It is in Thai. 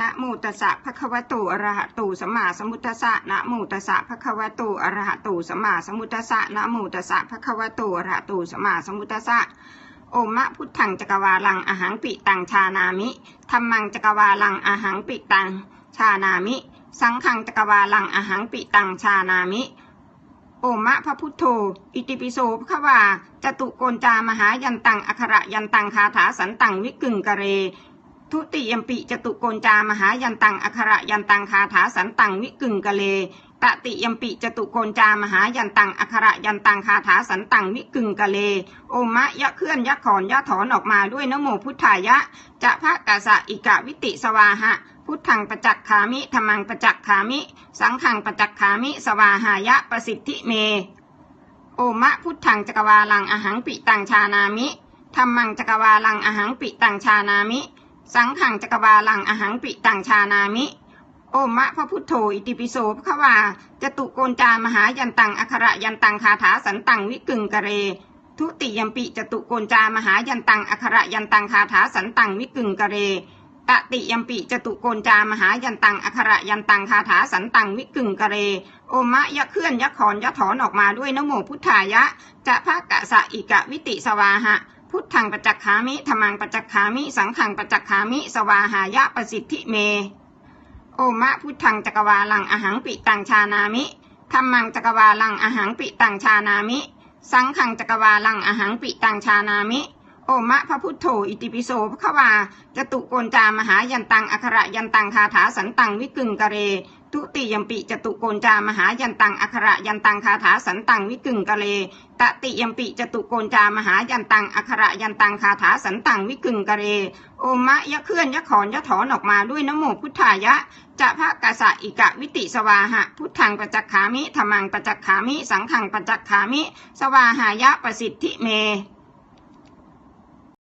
นะโมตัสสะภะคะวะโตอะระหะโตสัมมาสัมพุทธัสสะนะโมตัสสะภะคะวะโตอะระหะโตสัมมาสัมพุทธัสสะนะโมตัสสะภะคะวะโตอะระหะโตสัมมาสัมพุทธัสสะโอมะพุทธังจักรวาลังอาหังปิตังชานามิธัมมังจักรวาลังอาหังปิตังชานามิ สังฆังจักรวาลังอาหังปิตังชานามิ โอมะพระพุทโธ อิติปิโสภควาจตุโกนจามหายันตังอัคระยันตังคาถาสันตังวิกึงกะเร ทุติยมปิจตุโกนจามหายันตังอัคระยันตังคาถาสันตังวิกึงกะเลตติยมปิจตุโกนจามหายันตังอัคระยันตังคาถาสันตังวิกึงกะเล โอมะยะเคลื่อนยะขอนยะถอนออกมาด้วยนโมพุทธายะ จะพระกาสะอิกะวิติสวาหะ พุทธังประจักขามิธรรมังประจักขามิ สังฆังประจักขามิ สวาหายะประสิทธิเม โอมะพุทธังจักรวาลังอหังปิตังชานามิธรรมังจักรวาลังอหังปิตังชานามิ สังฆังจักรวาลังอหังปิตังชานามิ โอมะพระพุทโธอิติปิโสภควาจตุโกนจามหายันตังอัคระยันตังคาถาสันตังวิกึงกะเร ทุติยมปิจตุโกนจามหายันตังอัคระยันตังคาถาสันตังวิกึงกะเรตติยมปิจตุโกนจามหายันตังอัคระยันตังคาถาสันตังวิกึงกะเร โอมะยะเคลื่อนยะขอนยะถอนออกมาด้วยนโมพุทธายะ จะภาคกะสะอิกะวิติสวาหะ พุทธังประจักขามิธรรมังประจักขามิ สังฆังประจักขามิ สวาหายะประสิทธิเม โอมะพุทธังจักรวาลังอหังปิตังชานามิธรรมังจักรวาลังอหังปิตังชานามิ สังฆังจักรวาลังอหังปิตังชานามิ โอมะพระพุทโธอิติปิโสภควาจตุโกนจามหายันตังอัคระยันตังคาถาสันตังวิกึงกะเร ทุติยมปิจตุโกนจามหายันตังอัคระยันตังคาถาสันตังวิกึงกะเลตติยมปิจตุโกนจามหายันตังอัคระยันตังคาถาสันตังวิกึงกะเร โอมะยะเคลื่อนยะขอนยะถอนออกมาด้วยนโมพุทธายะจะพระกาสะอิกะวิติสวาหะ พุทธังประจักขามิธรรมังประจักขามิ สังฆังประจักขามิ สวาหายะประสิทธิเม